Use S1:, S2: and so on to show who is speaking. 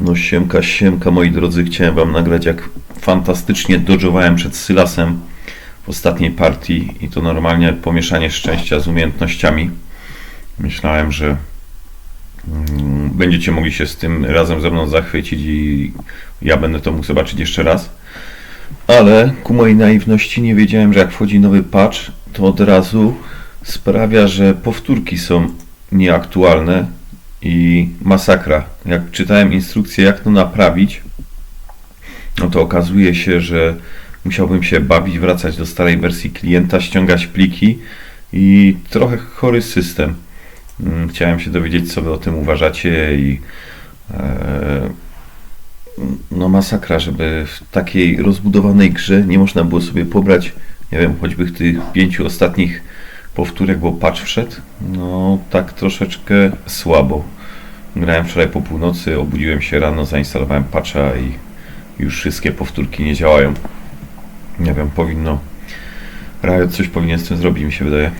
S1: No siemka, siemka moi drodzy, chciałem wam nagrać jak fantastycznie dodżowałem przed Sylasem w ostatniej partii i to normalnie pomieszanie szczęścia z umiejętnościami. Myślałem, że mm, będziecie mogli się z tym razem ze mną zachwycić i ja będę to mógł zobaczyć jeszcze raz. Ale ku mojej naiwności nie wiedziałem, że jak wchodzi nowy patch, to od razu sprawia, że powtórki są nieaktualne i masakra. Jak czytałem instrukcję, jak to naprawić, no to okazuje się, że musiałbym się bawić, wracać do starej wersji klienta, ściągać pliki i trochę chory system. Mm, Chciałem się dowiedzieć, co wy o tym uważacie i e, no masakra, żeby w takiej rozbudowanej grze nie można było sobie pobrać, nie wiem, choćby tych pięciu ostatnich powtórek, bo patch wszedł, no tak troszeczkę słabo. Grałem wczoraj po północy, obudziłem się rano, zainstalowałem patcha i już wszystkie powtórki nie działają. Nie wiem, powinno... Riot coś powinien z tym zrobić, mi się wydaje.